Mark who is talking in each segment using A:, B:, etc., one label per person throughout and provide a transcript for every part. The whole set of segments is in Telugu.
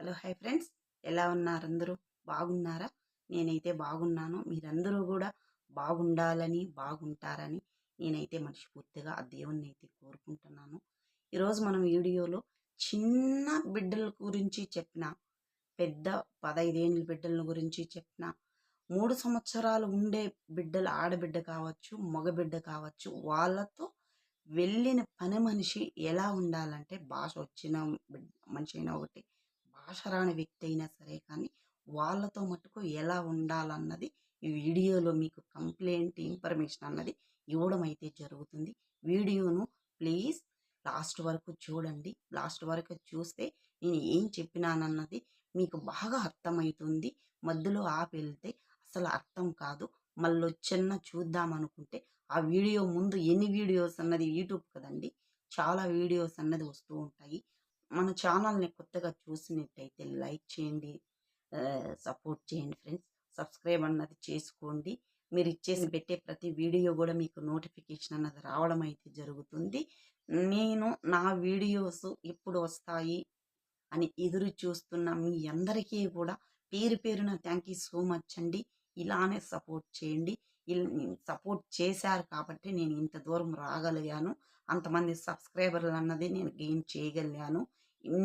A: Hello hi friends. ఎలా ఉన్నారు అందరూ? బాగున్నారా? నేనైతే బాగున్నాను. మీరందరూ కూడా బాగుండాలని బాగుంటారని నేనైతే మనస్ఫూర్తిగా ఆ దేవుణ్ణి అయితే కోరుకుంటున్నాను. ఈరోజు మనం వీడియోలో చిన్న బిడ్డల గురించి చెప్పిన పెద్ద పదైదేళ్ళ బిడ్డల గురించి చెప్పిన మూడు సంవత్సరాలు ఉండే బిడ్డలు ఆడబిడ్డ కావచ్చు మగబిడ్డ కావచ్చు వాళ్ళతో వెళ్ళిన పని మనిషి ఎలా ఉండాలంటే భాష వచ్చిన బిడ్డ మనిషి అయినా ఒకటి భాష వ్యక్తి అయినా సరే కానీ వాళ్ళతో మటుకు ఎలా ఉండాలన్నది ఈ వీడియోలో మీకు కంప్లైంట్ ఇన్ఫర్మేషన్ అన్నది ఇవ్వడం అయితే జరుగుతుంది. వీడియోను ప్లీజ్ లాస్ట్ వరకు చూడండి. లాస్ట్ వరకు చూస్తే నేను ఏం చెప్పినానన్నది మీకు బాగా అర్థమవుతుంది. మధ్యలో ఆపి వెళ్తే అసలు అర్థం కాదు. మళ్ళీ చిన్న చూద్దాం అనుకుంటే ఆ వీడియో ముందు ఎన్ని వీడియోస్ అన్నది యూట్యూబ్ కదండి. చాలా వీడియోస్ అన్నది వస్తూ ఉంటాయి. మన ఛానల్ని కొత్తగా చూసినట్టయితే లైక్ చేయండి సపోర్ట్ చేయండి ఫ్రెండ్స్. సబ్స్క్రైబ్ అన్నది చేసుకోండి. మీరు ఇచ్చేసి పెట్టే ప్రతి వీడియో కూడా మీకు నోటిఫికేషన్ అన్నది రావడం అయితే జరుగుతుంది. నేను నా వీడియోస్ ఎప్పుడు వస్తాయి అని ఎదురు చూస్తున్న మీ అందరికీ కూడా పేరు పేరున థ్యాంక్ యూ సో మచ్ అండి. ఇలానే సపోర్ట్ చేయండి. సపోర్ట్ చేశారు కాబట్టి నేను ఇంత దూరం రాగలిగాను. అంతమంది సబ్స్క్రైబర్లు అన్నది నేను గెయిన్ చేయగలిగాను.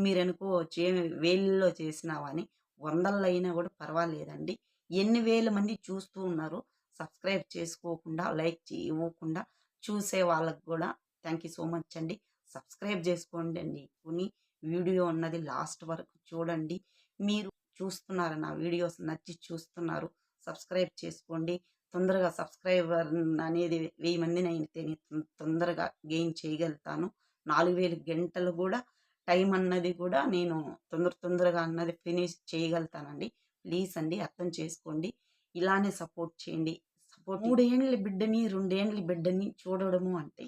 A: మీరు అనుకోవచ్చు ఏమి వేలలో చేసినావా అని వందల్లో అయినా కూడా పర్వాలేదండి. ఎన్ని వేల మంది చూస్తూ ఉన్నారు సబ్స్క్రైబ్ చేసుకోకుండా లైక్ ఇవ్వకుండా చూసే వాళ్ళకు కూడా థ్యాంక్ యూ సో మచ్ అండి. సబ్స్క్రైబ్ చేసుకోండి అండి. కొని వీడియో ఉన్నది లాస్ట్ వరకు చూడండి. మీరు చూస్తున్నారు నా వీడియోస్ నచ్చి చూస్తున్నారు సబ్స్క్రైబ్ చేసుకోండి. తొందరగా సబ్స్క్రైబర్ అనేది వెయ్యి మందిని అయితే నేను తొందరగా గెయిన్ చేయగలుగుతాను. నాలుగు వేల గంటలు కూడా టైం అన్నది కూడా నేను తొందర తొందరగా అన్నది ఫినిష్ చేయగలుగుతానండి. ప్లీజ్ అండి అర్థం చేసుకోండి. ఇలానే సపోర్ట్ చేయండి. సపోర్ట్ మూడేండ్ల బిడ్డని రెండేండ్ల బిడ్డని చూడడము అంటే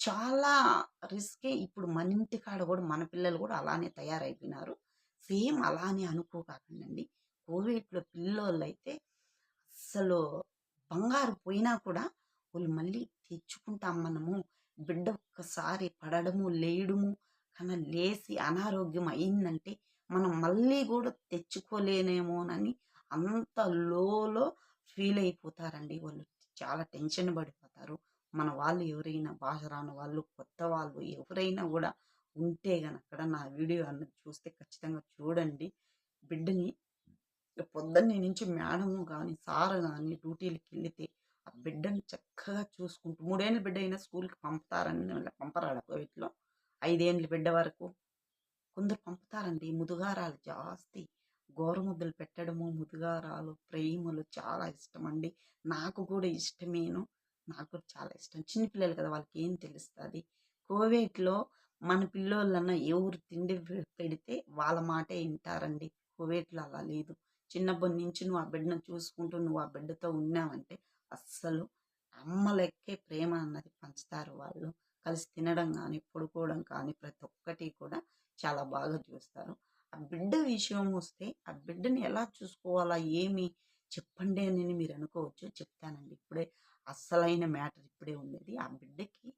A: చాలా రిస్కే. ఇప్పుడు మన ఇంటి కాడ కూడా మన పిల్లలు కూడా అలానే తయారైపోయినారు. సేమ్ అలానే అనుకోకాకండి కోవిడ్లో పిల్లోళ్ళు అయితే అస్సలు బంగారు పోయినా కూడా వాళ్ళు మళ్ళీ తెచ్చుకుంటాం మనము. బిడ్డ ఒక్కసారి పడడము లేయడము కానీ లేచి అనారోగ్యం అయిందంటే మనం మళ్ళీ కూడా తెచ్చుకోలేనేమోనని అంత లోలో ఫీల్ అయిపోతారండి వాళ్ళు. చాలా టెన్షన్ పడిపోతారు. మన వాళ్ళు ఎవరైనా భాష రాని వాళ్ళు కొత్త వాళ్ళు ఎవరైనా కూడా ఉంటే గనక్కడ నా వీడియో అన్నది చూస్తే ఖచ్చితంగా చూడండి. బిడ్డని పొద్దున్నే నుంచి మేడము కానీ సార్ కానీ డ్యూటీలకు వెళితే ఆ బిడ్డని చక్కగా చూసుకుంటూ మూడేళ్ళ బిడ్డ అయినా స్కూల్కి పంపుతారని పంపరాడు కోవిడ్లో ఐదేళ్ళ బిడ్డ వరకు. కొందరు పంపుతారండి. ముదుగారాలు జాస్తి. గోరుముద్దలు పెట్టడము ముదుగారాలు ప్రేమలు చాలా ఇష్టం అండి నాకు కూడా ఇష్టమేను. నాకు కూడా చాలా ఇష్టం. చిన్నపిల్లలు కదా వాళ్ళకి ఏం తెలుస్తుంది? కోవిడ్లో మన పిల్లోళ్ళన్నా ఎవరు తిండి పెడితే వాళ్ళ మాటే వింటారండి. కోవిడ్లో అలా లేదు. చిన్నప్పటి నుంచి నువ్వు ఆ బిడ్డను చూసుకుంటూ నువ్వు ఆ బిడ్డతో ఉన్నావంటే అస్సలు అమ్మ లెక్కే ప్రేమ అన్నది పంచుతారు వాళ్ళు. కలిసి తినడం కానీ పడుకోవడం కానీ ప్రతి ఒక్కటి కూడా చాలా బాగా చూస్తారు. ఆ బిడ్డ విషయం వస్తే ఆ బిడ్డని ఎలా చూసుకోవాలా ఏమి చెప్పండి అని మీరు అనుకోవచ్చు. చెప్తానండి. ఇప్పుడే అస్సలైన మ్యాటర్ ఇప్పుడే ఉండేది. ఆ బిడ్డకి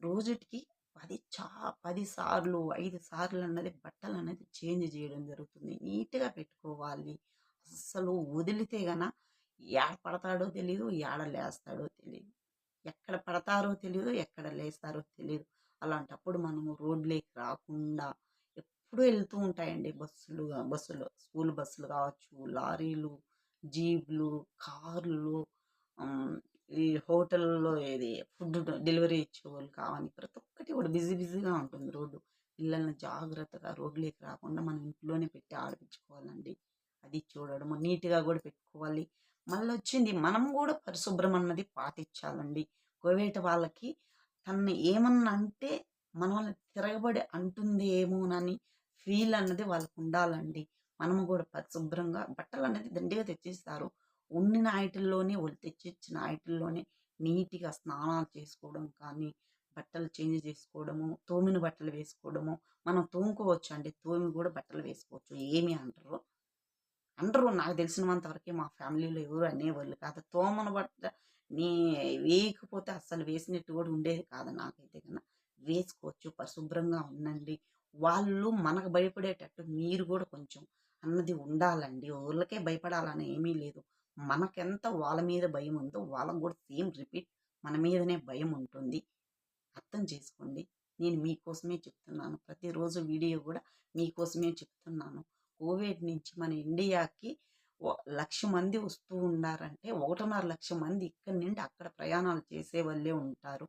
A: రోజుకి పది చా పది సార్లు ఐదు సార్లు అన్నది బట్టలు అనేది చేంజ్ చేయడం జరుగుతుంది. నీట్గా పెట్టుకోవాలి. అస్సలు వదిలితే గన ఏడ పడతాడో తెలియదు ఏడ లేస్తాడో తెలియదు ఎక్కడ పడతారో తెలియదు ఎక్కడ లేస్తారో తెలియదు అలాంటప్పుడు మనము రోడ్లేకి రాకుండా ఎప్పుడూ వెళ్తూ ఉంటాయండి బస్సులు బస్సులు స్కూల్ బస్సులు కావచ్చు లారీలు జీప్లు కార్లు ఈ హోటల్లో ఏది ఫుడ్ డెలివరీ ఇచ్చేవాళ్ళు కావాలి ప్రతి ఒక్కటి కూడా బిజీ బిజీగా ఉంటుంది రోడ్డు. పిల్లల్ని జాగ్రత్తగా రోడ్లేకి రాకుండా మనం ఇంట్లోనే పెట్టి ఆడిపించుకోవాలండి. అది చూడడము నీట్గా కూడా పెట్టుకోవాలి. మళ్ళీ వచ్చింది మనం కూడా పరిశుభ్రం అన్నది పాటించాలండి. కోవేట వాళ్ళకి తనని ఏమన్నా అంటే మనల్ని తిరగబడి తిరగబడి అంటుందేమోనని ఫీల్ అన్నది వాళ్ళకు ఉండాలండి మనము కూడా పరిశుభ్రంగా బట్టలు అనేది దండిగా తెచ్చిస్తారు. ఉండిన ఐటిల్లోనే వాళ్ళు తెచ్చిచ్చిన ఐటిల్లోనే నీట్గా స్నానాలు చేసుకోవడం కానీ బట్టలు చేంజ్ చేసుకోవడము తోమిన బట్టలు వేసుకోవడము మనం తోముకోవచ్చు అండి తోమి కూడా బట్టలు వేసుకోవచ్చు. ఏమి అంటారు? అందరూ నాకు తెలిసినంత వరకే మా ఫ్యామిలీలో ఎవరు అనేవాళ్ళు కాదు తోమన బట్ట నీ వేయకపోతే అస్సలు వేసినట్టు కూడా ఉండేది కాదు నాకైతే కన్నా వేసుకోవచ్చు. పరిశుభ్రంగా ఉండండి. వాళ్ళు మనకు భయపడేటట్టు మీరు కూడా కొంచెం అన్నది ఉండాలండి. ఊళ్ళకే భయపడాలని ఏమీ లేదు. మనకెంత వాళ్ళ మీద భయం ఉందో వాళ్ళకు కూడా సేమ్ రిపీట్ మన మీదనే భయం ఉంటుంది అర్థం చేసుకోండి. నేను మీకోసమే చెప్తున్నాను. ప్రతిరోజు వీడియో కూడా మీకోసమే చెప్తున్నాను. కోవిడ్ నుంచి మన ఇండియాకి లక్ష మంది వస్తూ ఉన్నారంటే 1,50,000 మంది ఇక్కడి నుండి అక్కడ ప్రయాణాలు చేసే వాళ్ళే ఉంటారు.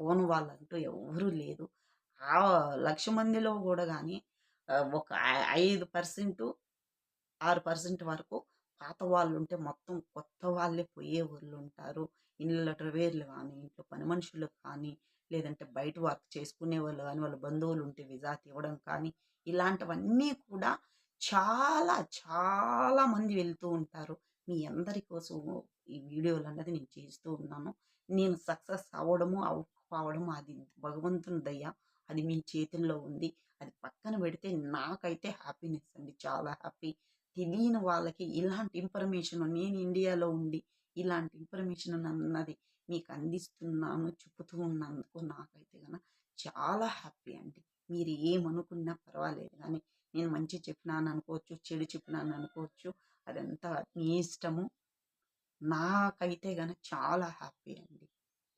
A: ఫోన్ వాళ్ళంటూ ఎవ్వరూ లేదు. ఆ లక్ష మందిలో కూడా కానీ ఒక ఐదు పర్సెంట్ ఆరు పర్సెంట్ వరకు పాత వాళ్ళు ఉంటే మొత్తం కొత్త వాళ్ళే ఉంటారు ఇళ్ళ ట్రవేర్లు కానీ ఇంట్లో పని మనుషులు కానీ, లేదంటే బయట వర్క్ చేసుకునే వాళ్ళు కానీ వాళ్ళ బంధువులుంటే విజాత్ ఇవ్వడం కానీ, ఇలాంటివన్నీ కూడా చాలా చాలా మంది వెళ్తూ ఉంటారు. మీ అందరి కోసం ఈ వీడియోలు అన్నది నేను చేస్తూ ఉన్నాను. నేను సక్సెస్ అవ్వడము, అవ్వకపోవడము అది భగవంతుని దయ. అది మీ చేతుల్లో ఉంది. అది పక్కన పెడితే నాకైతే హ్యాపీనెస్ అండి. చాలా హ్యాపీ. తెలియని వాళ్ళకి ఇలాంటి ఇన్ఫర్మేషన్ నేను ఇండియాలో ఉండి ఇలాంటి ఇన్ఫర్మేషన్ అన్నది మీకు అందిస్తున్నాను, చెప్పుతూ ఉన్నందుకు నాకైతే గన చాలా హ్యాపీ అండి. మీరు ఏమనుకున్నా పర్వాలేదు కానీ నేను మంచి చెప్పినాననుకోవచ్చు, చెడు చెప్పినాననుకోవచ్చు. అదంతా మీ ఇష్టము. నాకైతే కానీ చాలా హ్యాపీ అండి.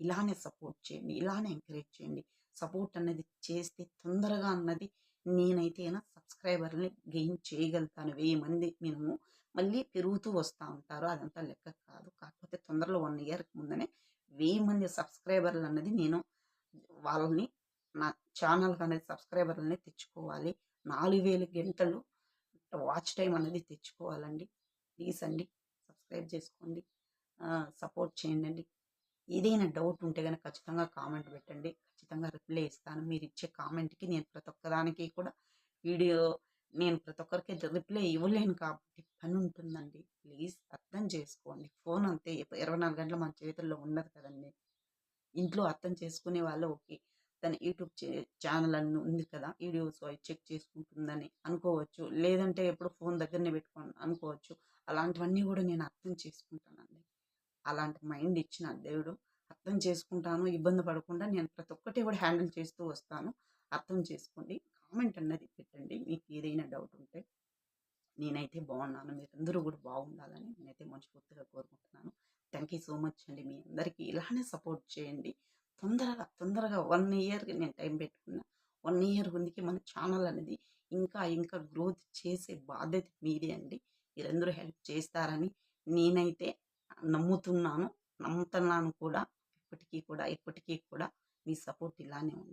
A: ఇలానే సపోర్ట్ చేయండి. ఇలానే ఎంకరేజ్ చేయండి. సపోర్ట్ అనేది చేస్తే తొందరగా అన్నది నేనైతే సబ్స్క్రైబర్ని సబ్స్క్రైబర్‌లని గెయిన్ చేయగలుగుతాను. వెయ్యి మంది మినిమమ్ మళ్ళీ పెరుగుతూ వస్తూ ఉంటారు. అదంతా లెక్క కాదు. కాకపోతే తొందరలో వన్ ఇయర్‌కి ముందనే వెయ్యి మంది సబ్స్క్రైబర్లు అన్నది నేను వాళ్ళని నా ఛానల్‌కనేది సబ్స్క్రైబర్‌లని తెచ్చుకోవాలి. 4000 గంటలు వాచ్ టైం అనేది తెచ్చుకోవాలండి. ప్లీజ్ అండి సబ్స్క్రైబ్ చేసుకోండి. సపోర్ట్ చేయండండి. ఏదైనా డౌట్ ఉంటే కనుక ఖచ్చితంగా కామెంట్ పెట్టండి. ఖచ్చితంగా రిప్లై ఇస్తాను. మీరు ఇచ్చే కామెంట్‌కి నేను ప్రతి ఒక్కదానికి కూడా వీడియో నేను ప్రతి ఒక్కరికి రిప్లై ఇవ్వలేను కాబట్టి పని ఉంటుందండి ప్లీజ్ అర్థం చేసుకోండి. ఫోన్ అంతే 24 గంటలు మన చేతుల్లో ఉండదు కదండీ! ఇంట్లో అర్థం చేసుకునే వాళ్ళు ఓకే. తన యూట్యూబ్ ఛానల్ అన్ని ఉంది కదా! వీడియోస్ అవి చెక్ చేసుకుంటుందని అనుకోవచ్చు. లేదంటే ఎప్పుడు ఫోన్ దగ్గరనే పెట్టుకొని అనుకోవచ్చు. అలాంటివన్నీ కూడా నేను అర్థం చేసుకుంటానండి. అలాంటి మైండ్ ఇచ్చిన దేవుడు. అర్థం చేసుకుంటాను. ఇబ్బంది పడకుండా నేను ప్రతి ఒక్కటి కూడా హ్యాండిల్ చేస్తూ వస్తాను. అర్థం చేసుకోండి. కామెంట్ అన్నది పెట్టండి. మీకు ఏదైనా డౌట్ ఉంటే. నేనైతే బాగున్నాను. మీరందరూ కూడా బాగుండాలని నేనైతే మనస్ఫూర్తిగా కోరుకుంటున్నాను. థ్యాంక్ యూ సో మచ్ అండి. మీ అందరికీ ఇలానే సపోర్ట్ చేయండి. తొందరగా, తొందరగా వన్ ఇయర్‌కి నేను టైం పెట్టుకున్నా. వన్ ఇయర్ ఉందికి మన ఛానల్ అనేది ఇంకా, ఇంకా గ్రోత్ చేసే బాధ్యత మీదే అండి. మీరందరూ హెల్ప్ చేస్తారని నేనైతే నమ్ముతున్నాను. నమ్ముతున్నాను కూడా. ఇప్పటికీ కూడా, ఇప్పటికీ కూడా మీ సపోర్ట్ ఇలానే ఉంది.